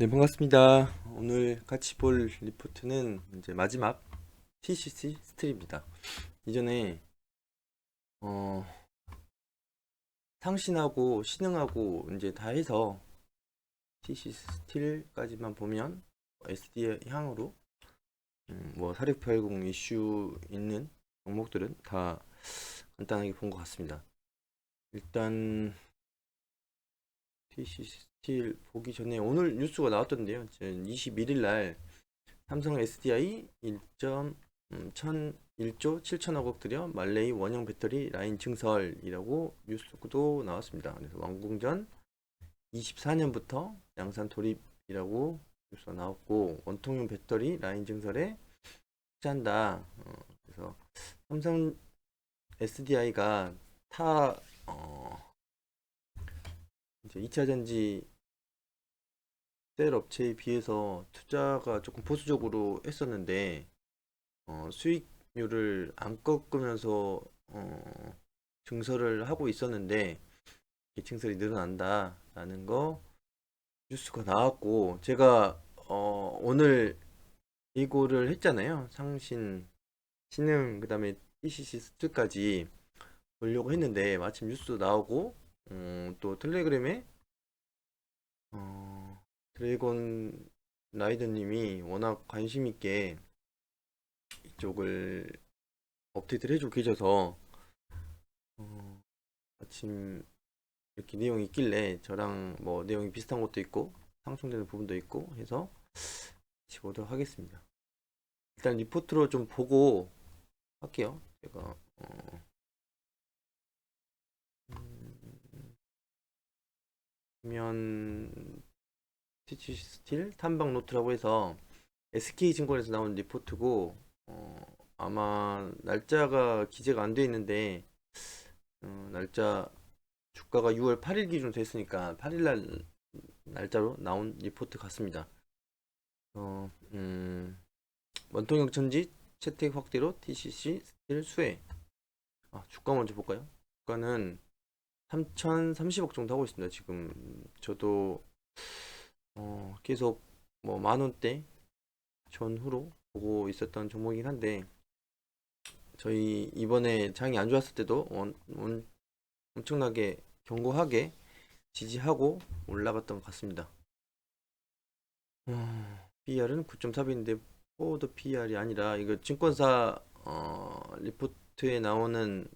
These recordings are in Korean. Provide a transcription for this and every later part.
네, 반갑습니다. 오늘 같이 볼 리포트는 이제 마지막 TCC 스틸입니다. 이전에 어, 상신하고 신흥하고 이제 다 해서 TCC 스틸까지만 보면 SD 향으로 음, 뭐 4680 이슈 있는 종목들은 다 간단하게 본 것 같습니다. 일단 TCC 스틸 보기 전에 오늘 뉴스가 나왔던데요. 21일 날 삼성 SDI 1점 음, 1조 7천억억 들여 말레이 원형 배터리 라인 증설이라고 뉴스도 나왔습니다. 그래서 완공전 24년부터 양산 돌입이라고 뉴스가 나왔고 원통형 배터리 라인 증설에 투자한다. 어, 그래서 삼성 SDI가 타 어, 이제 2차 전지 셀 업체에 비해서 투자가 조금 보수적으로 했었는데 어, 수익률을 안 꺾으면서 어, 증설을 하고 있었는데 이 증설이 늘어난다라는 거 뉴스가 나왔고 제가 어, 오늘 이거를 했잖아요. 상신 신흥 그 다음에 TCC 스트까지 보려고 했는데 마침 뉴스 나오고 음, 또 텔레그램에 어, 드래곤 라이더님이 워낙 관심 있게 이쪽을 업데이트를 해주고 계셔서 어, 마침 이렇게 내용이 있길래 저랑 뭐 내용이 비슷한 것도 있고 상충되는 부분도 있고 해서 보도록 하겠습니다. 일단 리포트로 좀 보고 할게요. 제가 어, 보면 티치 스틸 탐방 노트라고 해서 SK증권에서 나온 리포트고 어, 아마 날짜가 기재가 안 돼 있는데 어, 날짜 주가가 6월 8일 기준 됐으니까 8일 날 날짜로 나온 리포트 같습니다. 어, 음, 원통형 천지 채택 확대로 TCC 스틸 수혜. 아, 주가 먼저 볼까요? 주가는 3,030억 정도 하고 있습니다. 지금 저도 어, 계속 뭐 만 원대 전후로 보고 있었던 종목이긴 한데 저희 이번에 장이 안 좋았을 때도 원, 원, 엄청나게 견고하게 지지하고 올라갔던 것 같습니다. 어, PR은 9.4배인데 포워드 PR이 아니라 이거 증권사 어, 리포트에 나오는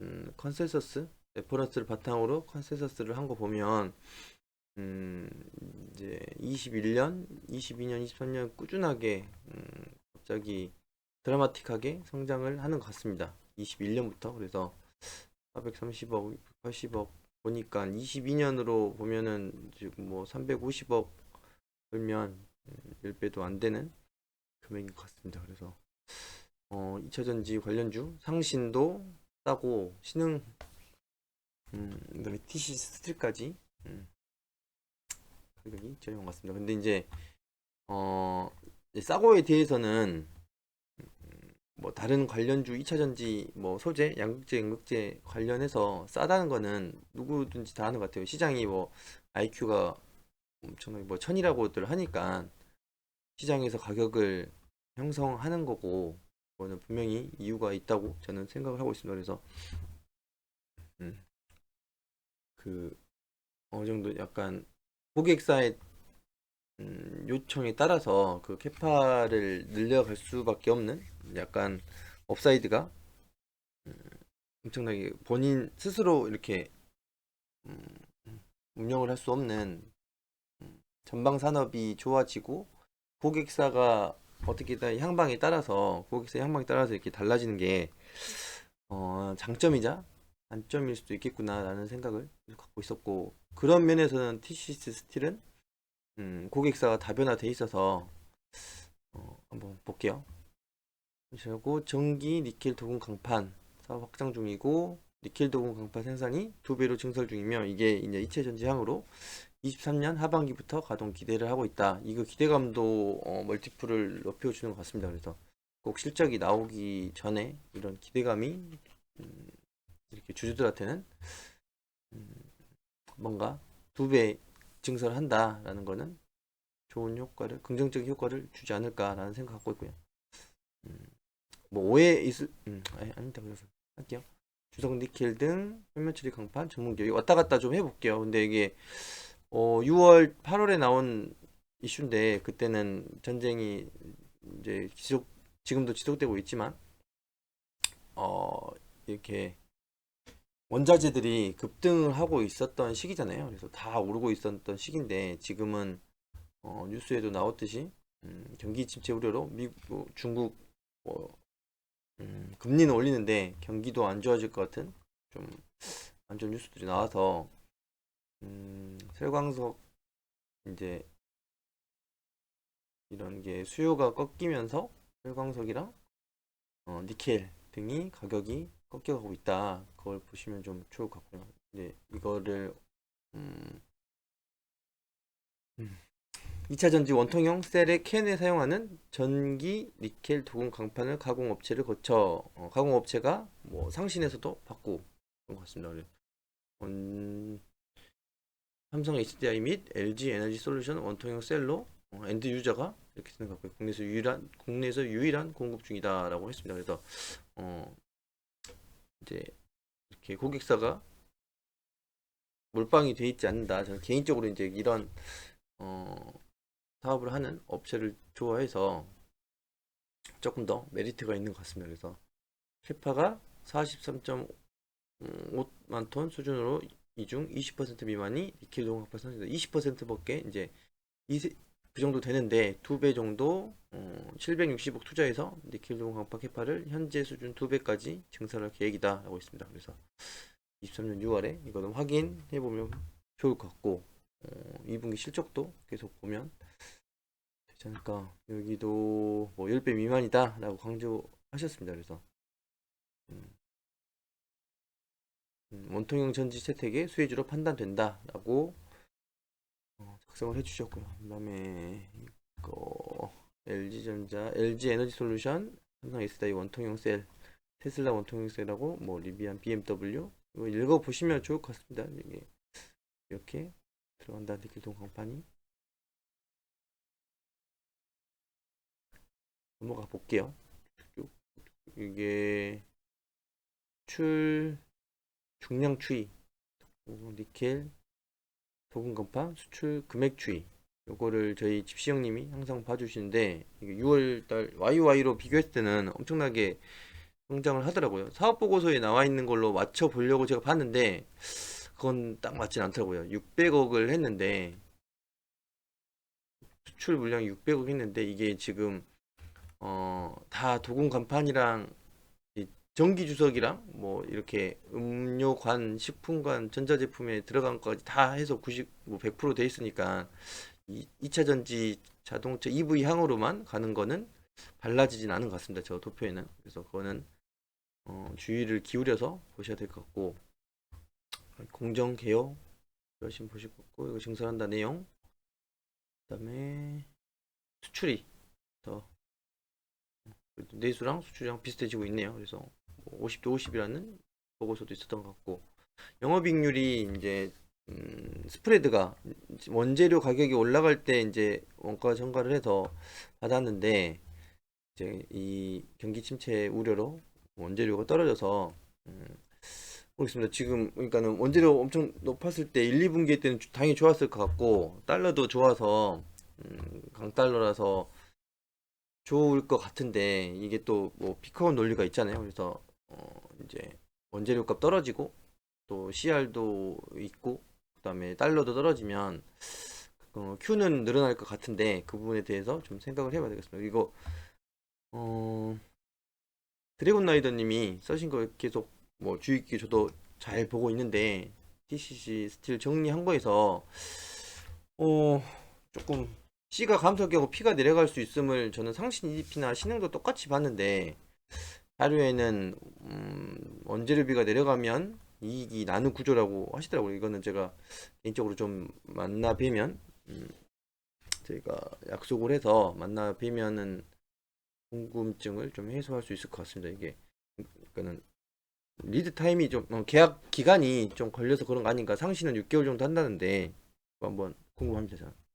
음, 컨센서스 레퍼런스를 바탕으로 컨센서스를 한 거 보면 음, 이제 21년, 22년, 23년 꾸준하게 음, 갑자기 드라마틱하게 성장을 하는 것 같습니다. 21년부터 그래서 430억, 80억 보니까 22년으로 보면은 지금 뭐 350억 벌면 10배도 안 되는 금액인 것 같습니다. 그래서 어, 2차전지 관련주 상신도 싸고 신흥 음, 그다음에 스틸까지 음, 가격이 저렴한 것 같습니다. 근데 이제 어 싸고에 대해서는 음, 뭐 다른 관련주 2차전지 뭐 소재, 양극재, 음극재 관련해서 싸다는 거는 누구든지 다 하는 것 같아요. 시장이 뭐 IQ가 엄청나게 뭐 천이라고들 하니까 시장에서 가격을 형성하는 거고 그거는 분명히 이유가 있다고 저는 생각을 하고 있습니다. 그래서 음. 그 어느 정도 약간 고객사의 음, 요청에 따라서 그 캐파를 늘려갈 수밖에 없는 약간 업사이드가 음, 엄청나게 본인 스스로 이렇게 음, 운영을 할 수 없는 음, 전방 산업이 좋아지고 고객사가 어떻게 다 향방에 따라서 고객사 향방에 따라서 이렇게 달라지는 게 어, 장점이자 단점일 수도 있겠구나라는 생각을 갖고 있었고 그런 면에서는 TCS 스틸은 음, 고객사가 다변화돼 있어서 어, 한번 볼게요. 그리고 전기 니켈 도금 강판 사업 확장 중이고 니켈 도금 강판 생산이 두 배로 증설 중이며 이게 이제 이체 전지향으로 23년 하반기부터 가동 기대를 하고 있다. 이거 기대감도 어, 멀티플을 높여주는 것 같습니다. 그래서 꼭 실적이 나오기 전에 이런 기대감이 음, 이렇게 주주들한테는 음, 뭔가 두 배 증설을 한다라는 거는 좋은 효과를 긍정적인 효과를 주지 않을까라는 생각 갖고 있고요. 음, 뭐 오해 있을 음, 아니, 아니다 그래서 할게요. 주석 니켈 등 표면 처리 강판 전문 기업 왔다 갔다 좀 해볼게요. 근데 이게 어 6월 8월에 나온 이슈인데 그때는 전쟁이 이제 지속 지금도 지속되고 있지만 어 이렇게 원자재들이 급등을 하고 있었던 시기잖아요. 그래서 다 오르고 있었던 시기인데 지금은 어, 뉴스에도 나왔듯이 음, 경기 침체 우려로 미국, 중국 뭐, 음, 금리는 올리는데 경기도 안 좋아질 것 같은 좀 안 좋은 뉴스들이 나와서 음, 철광석 이제 이런 게 수요가 꺾이면서 철광석이랑 어, 니켈 등이 가격이 꺾여가고 있다. 그걸 보시면 좀 좋을 것 같고요. 이제 이거를 음, 2차 전지 원통형 셀의 캔에 사용하는 전기 니켈 도금 강판을 가공 업체를 거쳐 어, 가공 업체가 뭐 상신에서도 받고 그런 것 같습니다. 음, 삼성 HDI 및 LG 에너지 솔루션 원통형 셀로 어, 엔드 유저가 이렇게 같고요. 국내에서 유일한 국내에서 유일한 공급 중이다라고 했습니다. 그래서 어, 이제 이렇게 고객사가 몰빵이 돼 있지 않는다. 저는 개인적으로 이제 이런 어, 사업을 하는 업체를 좋아해서 조금 더 메리트가 있는 것 같습니다. 그래서 캐파가 43.5만 톤 수준으로 이 중 20% 미만이 니켈 동학파 선수다. 20%밖에 이제 이, 그 정도 되는데 두 배 정도 어, 760억 투자해서 니켈 동학파 캐파를 현재 수준 두 배까지 증설할 계획이다 라고 있습니다. 그래서 23년 6월에 이거는 확인해 보면 좋을 것 같고 어, 2분기 실적도 계속 보면 되지 않을까. 여기도 뭐 10배 미만이다 라고 강조하셨습니다. 그래서 음, 음, 원통형 전지 채택의 수혜주로 판단된다 라고 어, 작성을 해주셨고요. 그 다음에 이거 LG전자, LG에너지 솔루션, 삼성 SDI 원통형 셀, 테슬라 원통형 셀하고 뭐 리비안 BMW 이거 읽어보시면 좋을 것 같습니다. 이게 이렇게 들어간다 니켈동 강판이 넘어가 볼게요. 쭉. 이게 출 중량 추이 니켈 소금 간판 수출 금액 추이 요거를 저희 집시 형님이 항상 봐주시는데 이게 6월달 YY로 비교했을 때는 엄청나게 성장을 하더라고요. 사업 보고서에 나와 있는 걸로 맞춰 보려고 제가 봤는데 그건 딱 맞진 않더라고요. 600억을 했는데 수출 물량이 600억 했는데 이게 지금 어, 다 도금 간판이랑 이 전기 주석이랑 뭐 이렇게 음료관, 식품관, 전자제품에 들어간 것까지 다 해서 90, 뭐 100%돼 있으니까 이 2차 전지 자동차 EV 향으로만 가는 거는 발라지진 않은 것 같습니다. 저 도표에는. 그래서 그거는 어, 주의를 기울여서 보셔야 될 것 같고 공정 개요 열심히 보실 것 같고 이거 증설한다 내용 그다음에 수출이 더 내수랑 수출이랑 비슷해지고 있네요. 그래서 50대 50이라는 보고서도 있었던 것 같고 영업이익률이 이제 음, 스프레드가 원재료 가격이 올라갈 때 이제 원가 전가를 해서 받았는데 이제 이 경기 침체 우려로 원재료가 떨어져서 음, 모르겠습니다. 지금 그러니까는 원재료 엄청 높았을 때 1, 2분기 때는 주- 당연히 좋았을 것 같고 달러도 좋아서 음, 강달러라서 좋을 것 같은데 이게 또 뭐 피크온 논리가 있잖아요. 그래서 어 이제 원재료 값 떨어지고 또 CR도 있고 그 다음에 달러도 떨어지면 어, Q는 늘어날 것 같은데 그 부분에 대해서 좀 생각을 해봐야 되겠습니다. 이거 어 드래곤 라이더님이 써신 거 계속 뭐 주의 깊게 저도 잘 보고 있는데 TCC 스틸 정리한 거에서 어 조금 C가 감소하고 P가 내려갈 수 있음을 저는 상신 EDP나 신흥도 똑같이 봤는데 자료에는 음, 원재료비가 내려가면 이익이 나는 구조라고 하시더라고요. 이거는 제가 개인적으로 좀 만나 뵈면 음, 저희가 약속을 해서 만나 뵈면은 궁금증을 좀 해소할 수 있을 것 같습니다. 이게 그러니까는 리드 타임이 좀 어, 계약 기간이 좀 걸려서 그런 거 아닌가? 상신은 6개월 정도 한다는데 한번 궁금합니다. 저는.